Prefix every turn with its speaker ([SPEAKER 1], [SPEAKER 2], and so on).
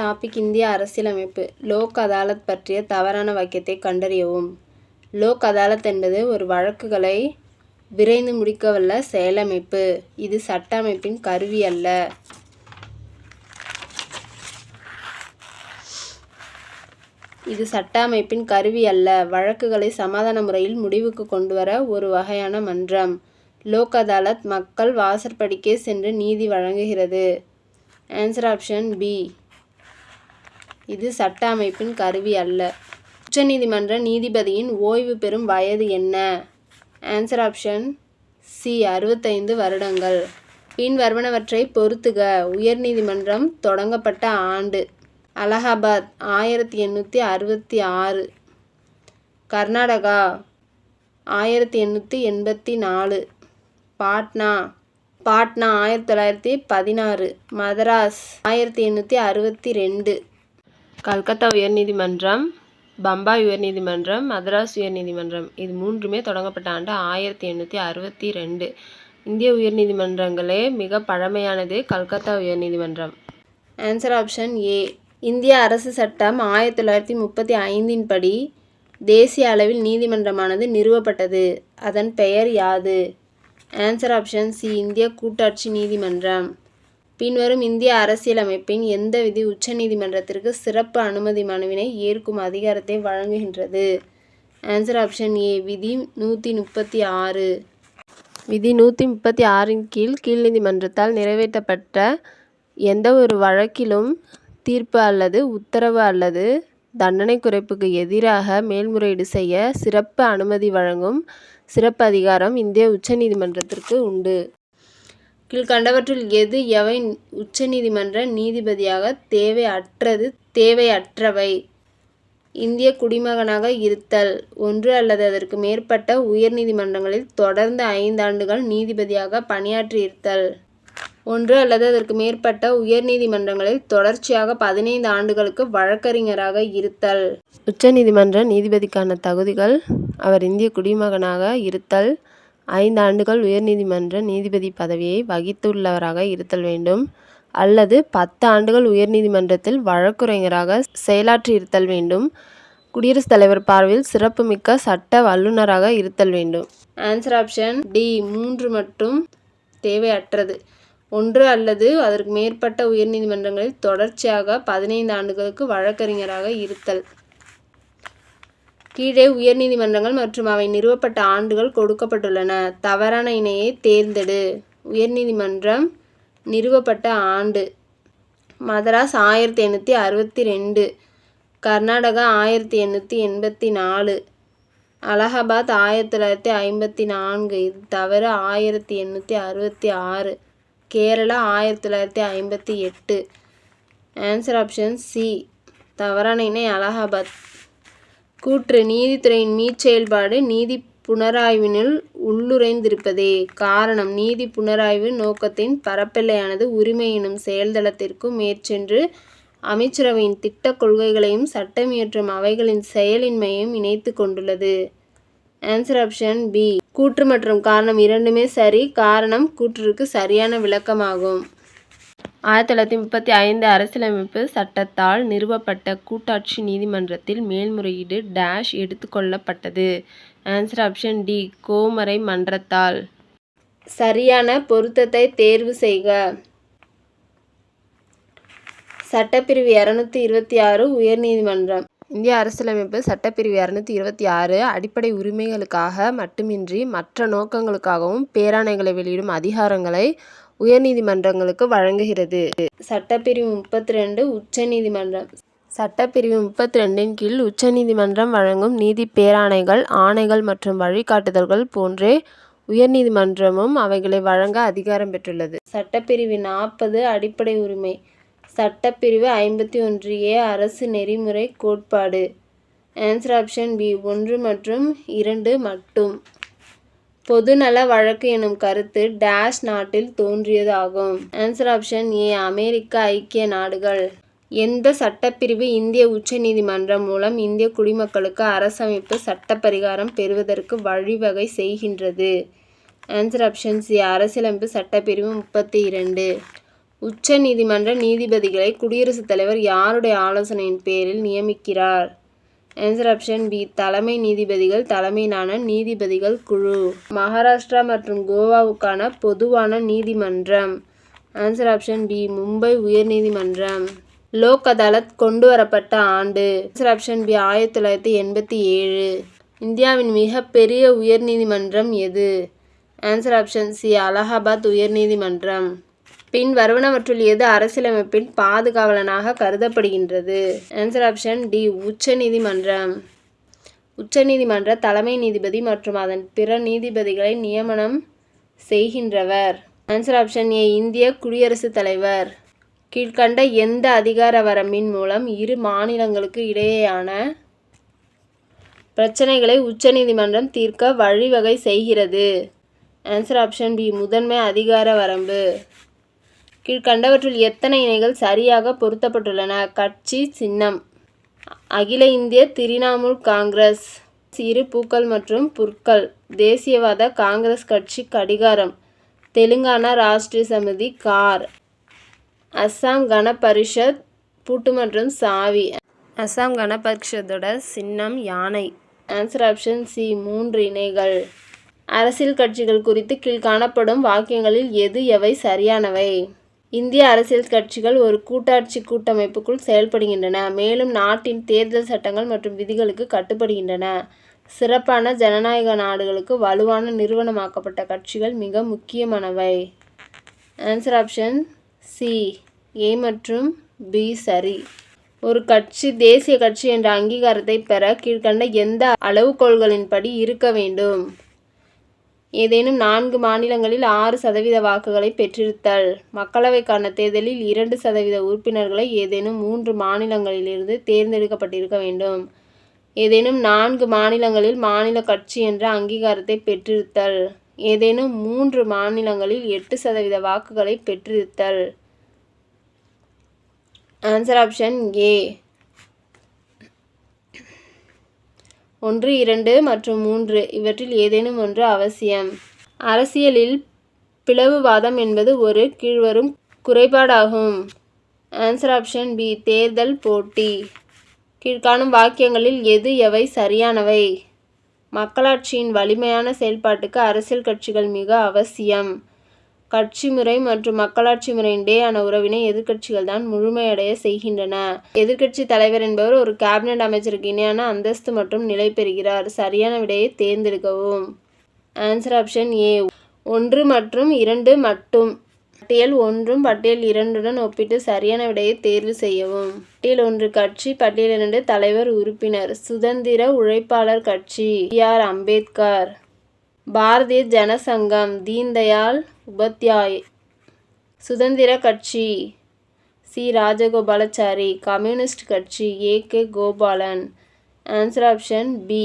[SPEAKER 1] Topic இந்திய அரசியலமைப்பு. லோக் அதாலத் பற்றிய தவறான வாக்கியத்தை கண்டறியவும். லோக் அதாலத் என்பது ஒரு வழக்குகளை விரைந்து முடிக்கவல்ல செயலமைப்பு. இது சட்ட அமைப்பின் கருவி அல்ல. இது சட்ட அமைப்பின் கருவி அல்ல. வழக்குகளை சமாதான முறையில் முடிவுக்கு கொண்டு வர ஒரு வகையான மன்றம். லோக் அதாலத் மக்கள் வாசற்படிக்கே சென்று நீதி வழங்குகிறது. ஆன்சர் ஆப்ஷன் பி இது சட்ட அமைப்பின் கருவி அல்ல. உச்சநீதிமன்ற நீதிபதியின் ஓய்வு பெறும் வயது என்ன? ஆன்சர் ஆப்ஷன் சி அறுபத்தைந்து வருடங்கள். பின் வருவனவற்றை பொறுத்துக. உயர்நீதிமன்றம் தொடங்கப்பட்ட ஆண்டு. அலகாபாத் ஆயிரத்தி எண்ணூற்றி அறுபத்தி ஆறு. கர்நாடகா ஆயிரத்தி எண்ணூற்றி எண்பத்தி நாலு. பாட்னா பாட்னா ஆயிரத்தி தொள்ளாயிரத்தி பதினாறு. மதராஸ் ஆயிரத்தி எண்ணூற்றி அறுபத்தி ரெண்டு. கல்கத்தா உயர்நீதிமன்றம் பம்பாய் உயர்நீதிமன்றம் மதராஸ் உயர்நீதிமன்றம். இது மூன்றுமே தொடங்கப்பட்ட ஆண்டு ஆயிரத்தி எண்ணூற்றி அறுபத்தி ரெண்டு. இந்திய உயர்நீதிமன்றங்களே மிக பழமையானது கல்கத்தா உயர்நீதிமன்றம். ஆன்சர் ஆப்ஷன் ஏ இந்திய அரசு சட்டம் ஆயிரத்தி தொள்ளாயிரத்தி முப்பத்தி ஐந்தின் படி தேசிய அளவில் நீதிமன்றமானது நிறுவப்பட்டது. அதன் பெயர் யாது? ஆன்சர் ஆப்ஷன் சி இந்திய கூட்டாட்சி நீதிமன்றம். பின்வரும் இந்திய அரசியலமைப்பின் எந்த விதி உச்சநீதிமன்றத்திற்கு சிறப்பு அனுமதி மனுவினை ஏற்கும் அதிகாரத்தை வழங்குகின்றது? ஆன்சர் ஆப்ஷன் ஏ விதி நூற்றி முப்பத்தி ஆறு. விதி நூற்றி முப்பத்தி ஆறின் கீழ் கீழ் நீதிமன்றத்தால் நிறைவேற்றப்பட்ட எந்த ஒரு வழக்கிலும் தீர்ப்பு அல்லது உத்தரவு அல்லது தண்டனை குறைப்புக்கு எதிராக மேல்முறையீடு செய்ய சிறப்பு அனுமதி வழங்கும் சிறப்பு அதிகாரம் இந்திய உச்சநீதிமன்றத்திற்கு உண்டு. கீழ்கண்டவற்றுள் எது எவை உச்சநீதிமன்ற நீதிபதியாக தேவையற்றது தேவையற்றவை? இந்திய குடிமகனாக இருத்தல் ஒன்று அல்லது அதற்கு மேற்பட்ட உயர்நீதிமன்றங்களில் தொடர்ந்து ஐந்தாண்டுகள் நீதிபதியாக பணியாற்றியிருத்தல் ஒன்று அல்லது அதற்கு மேற்பட்ட உயர்நீதிமன்றங்களில் தொடர்ச்சியாக பதினைந்து ஆண்டுகளுக்கு வழக்கறிஞராக இருத்தல். உச்சநீதிமன்ற நீதிபதிக்கான தகுதிகள். அவர் இந்திய குடிமகனாக இருத்தல். ஐந்து ஆண்டுகள் உயர்நீதிமன்ற நீதிபதி பதவியை வகித்துள்ளவராக இருத்தல் வேண்டும். அல்லது பத்து ஆண்டுகள் உயர்நீதிமன்றத்தில் வழக்குரைஞராக செயலாற்றி இருத்தல் வேண்டும். குடியரசுத் தலைவர் பார்வையில் சிறப்புமிக்க சட்ட வல்லுநராக இருத்தல் வேண்டும். ஆன்சர் ஆப்ஷன் டி மூன்று மட்டும் தேவையற்றது. ஒன்று அல்லது அதற்கு மேற்பட்ட உயர்நீதிமன்றங்களில் தொடர்ச்சியாக பதினைந்து ஆண்டுகளுக்கு வழக்கறிஞராக இருத்தல். கீழே உயர்நீதிமன்றங்கள் மற்றும் அவை நிறுவப்பட்ட ஆண்டுகள் கொடுக்கப்பட்டுள்ளன. தவறான இணையை தேர்ந்தெடு. உயர்நீதிமன்றம் நிறுவப்பட்ட ஆண்டு. மதராஸ் ஆயிரத்தி எண்ணூற்றி அறுபத்தி ரெண்டு. கர்நாடகா ஆயிரத்தி எண்ணூற்றி எண்பத்தி நாலு. அலகாபாத் ஆயிரத்தி தொள்ளாயிரத்தி ஐம்பத்தி நான்கு. இது தவிர ஆயிரத்தி எண்ணூற்றி அறுபத்தி ஆறு. கேரளா ஆயிரத்தி தொள்ளாயிரத்தி ஐம்பத்தி எட்டு. ஆன்சர் ஆப்ஷன் சி தவறான இணை அலகாபாத். கூற்று நீதித்துறையின் மீச்செயல்பாடு நீதி புனராய்வினுள் உள்ளுரைந்திருப்பதே காரணம் நீதி புனராய்வு நோக்கத்தின் பரப்பெல்லையானது உரிமை எனும் செயல்தளத்திற்கும் மேற்சென்று அமைச்சரவையின் திட்டக் கொள்கைகளையும் சட்டமியற்றும் அவைகளின் செயலின்மையையும் இணைத்து கொண்டுள்ளது. ஆன்சர் ஆப்ஷன் பி கூற்று மற்றும் காரணம் இரண்டுமே சரி. காரணம் கூற்றுக்கு சரியான விளக்கமாகும். ஆயிரத்தி தொள்ளாயிரத்தி முப்பத்தி ஐந்து அரசியலமைப்பு சட்டத்தால் நிறுவப்பட்ட கூட்டாட்சி நீதிமன்றத்தில் மேல்முறையீடு டேஷ் எடுத்துக்கொள்ளப்பட்டது ஆன்சர் ஆப்ஷன் டி கோமரை மன்றத்தால். சரியான பொருத்தத்தை தேர்வு செய்க. சட்டப்பிரிவு இரநூத்தி இருபத்தி ஆறு உயர்நீதிமன்றம். இந்திய அரசியலமைப்பு சட்டப்பிரிவு இரநூத்தி இருபத்தி ஆறு அடிப்படை உரிமைகளுக்காக மட்டுமின்றி மற்ற நோக்கங்களுக்காகவும் பேராணைகளை வெளியிடும் அதிகாரங்களை உயர்நீதிமன்றங்களுக்கு வழங்குகிறது. சட்டப்பிரிவு முப்பத்தி ரெண்டு உச்சநீதிமன்றம். சட்டப்பிரிவு முப்பத்தி ரெண்டின் கீழ் உச்சநீதிமன்றம் வழங்கும் நீதி பேராணைகள் ஆணைகள் மற்றும் வழிகாட்டுதல்கள் போன்றே உயர்நீதிமன்றமும் அவைகளை வழங்க அதிகாரம் பெற்றுள்ளது. சட்டப்பிரிவு நாற்பது அடிப்படை உரிமை. சட்டப்பிரிவு ஐம்பத்தி ஒன்று ஏ அரசு நெறிமுறை கோட்பாடு. ஆன்சர் ஆப்ஷன் பி ஒன்று மற்றும் இரண்டு மட்டும். பொதுநல வழக்கு எனும் கருத்து டேஷ் நாட்டில் தோன்றியதாகும். ஆன்சர் ஆப்ஷன் ஏ அமெரிக்க ஐக்கிய நாடுகள். எந்த சட்டப்பிரிவு இந்திய உச்ச நீதிமன்றம் மூலம் இந்திய குடிமக்களுக்கு அரசமைப்பு சட்ட பரிகாரம் பெறுவதற்கு வழிவகை செய்கின்றது? ஆன்சர் ஆப்ஷன் சி அரசியலமைப்பு சட்டப்பிரிவு முப்பத்தி இரண்டு. உச்ச நீதிமன்ற நீதிபதிகளை குடியரசுத் தலைவர் யாருடைய ஆலோசனையின் பேரில் நியமிக்கிறார்? ஆன்சர் ஆப்ஷன் பி தலைமை நீதிபதிகள் தலைமையிலான நீதிபதிகள் குழு. மகாராஷ்டிரா மற்றும் கோவாவுக்கான பொதுவான நீதிமன்றம். ஆன்சர் ஆப்ஷன் பி மும்பை உயர்நீதிமன்றம் லோக் அதாலத் கொண்டு வரப்பட்ட ஆண்டு. ஆன்சர் ஆப்ஷன் பி ஆயிரத்தி தொள்ளாயிரத்தி எண்பத்தி ஏழு. இந்தியாவின் மிகப்பெரிய உயர்நீதிமன்றம் எது? ஆன்சர் ஆப்ஷன் சி அலகாபாத் உயர்நீதிமன்றம் பின் வருவனவற்றுள் எது அரசியலமைப்பின் பாதுகாவலனாக கருதப்படுகின்றது. ஆன்சர் ஆப்ஷன் டி உச்ச நீதிமன்றம். உச்ச நீதிமன்ற தலைமை நீதிபதி மற்றும் அதன் பிற நீதிபதிகளை நியமனம் செய்கின்றவர். ஆன்சர் ஆப்ஷன் ஏ இந்திய குடியரசுத் தலைவர். கீழ்கண்ட எந்த அதிகார வரம்பின் மூலம் இரு மாநிலங்களுக்கு இடையேயான பிரச்சனைகளை உச்சநீதிமன்றம் தீர்க்க வழிவகை செய்கிறது? ஆன்சர் ஆப்ஷன் பி முதன்மை அதிகார வரம்பு. கீழ்கண்டவற்றில் எத்தனை இணைகள் சரியாக பொருத்தப்பட்டுள்ளன? கட்சி சின்னம். அகில இந்திய திரிணாமுல் காங்கிரஸ். சிறு பூக்கள் மற்றும் புற்கள். தேசியவாத காங்கிரஸ் கட்சி கடிகாரம். தெலுங்கானா ராஷ்டிரிய சமிதி கார். அஸ்ஸாம் கணபரிஷத் பூட்டு மற்றும் சாவி. அஸ்ஸாம் கணபரிஷத்தோட சின்னம் யானை. ஆன்சர் ஆப்ஷன் சி மூன்று இணைகள். அரசியல் கட்சிகள் குறித்து கீழ்காணப்படும் வாக்கியங்களில் எது எவை சரியானவை? இந்திய அரசியல் கட்சிகள் ஒரு கூட்டாட்சி கூட்டமைப்புக்குள் செயல்படுகின்றன. மேலும் நாட்டின் தேர்தல் சட்டங்கள் மற்றும் விதிகளுக்கு கட்டுப்படுகின்றன. சிறப்பான ஜனநாயக நாடுகளுக்கு வலுவான நிறுவனமாக்கப்பட்ட கட்சிகள் மிக முக்கியமானவை. ஆன்சர் ஆப்ஷன் சி ஏ மற்றும் பி சரி. ஒரு கட்சி தேசிய கட்சி என்ற அங்கீகாரத்தை பெற கீழ்கண்ட எந்த அளவுகோள்களின்படி இருக்க வேண்டும்? ஏதேனும் நான்கு மாநிலங்களில் ஆறு சதவீத வாக்குகளை பெற்றிருத்தல். மக்களவைக்கான தேர்தலில் இரண்டு சதவீத உறுப்பினர்களை ஏதேனும் மூன்று மாநிலங்களிலிருந்து தேர்ந்தெடுக்கப்பட்டிருக்க வேண்டும். ஏதேனும் நான்கு மாநிலங்களில் மாநில கட்சி என்ற அங்கீகாரத்தை பெற்றிருத்தல். ஏதேனும் மூன்று மாநிலங்களில் எட்டு சதவீத வாக்குகளை பெற்றிருத்தல். ஆன்சர் ஆப்ஷன் ஏ ஒன்று இரண்டு மற்றும் மூன்று. இவற்றில் ஏதேனும் ஒன்று அவசியம். அரசியலில் பிளவுவாதம் என்பது ஒரு கீழ்வரும் குறைபாடாகும். ஆன்சர் ஆப்ஷன் பி தேர்தல் போட்டி. கீழ்காணும் வாக்கியங்களில் எது எவை சரியானவை? மக்களாட்சியின் வலிமையான செயல்பாட்டுக்கு அரசியல் கட்சிகள் மிக அவசியம். கட்சி முறை மற்றும் மக்களாட்சி முறையிடையேயான உறவினை எதிர்க்கட்சிகள் தான் முழுமையடைய செய்கின்றன. எதிர்க்கட்சி தலைவர் என்பவர் ஒரு கேபினட் அமைச்சருக்கு இணையான அந்தஸ்து மற்றும் நிலை பெறுகிறார். சரியான விடையை தேர்ந்தெடுக்கவும். ஆன்சர் ஆப்ஷன் ஏ ஒன்று மற்றும் இரண்டு மட்டும். பட்டியல் ஒன்றும் பட்டியல் இரண்டுடன் ஒப்பிட்டு சரியான விடையை தேர்வு செய்யவும். பட்டியல் ஒன்று கட்சி பட்டியல் இரண்டு தலைவர் உறுப்பினர். சுதந்திர உழைப்பாளர் கட்சி. பி. ஆர். அம்பேத்கர். பாரதிய ஜனசங்கம். தீன்தயாள் உபாத்யாய் சுதந்திர கட்சி. சி. ராஜகோபாலாச்சாரி கம்யூனிஸ்ட் கட்சி A. K. Gopalan. Answer option B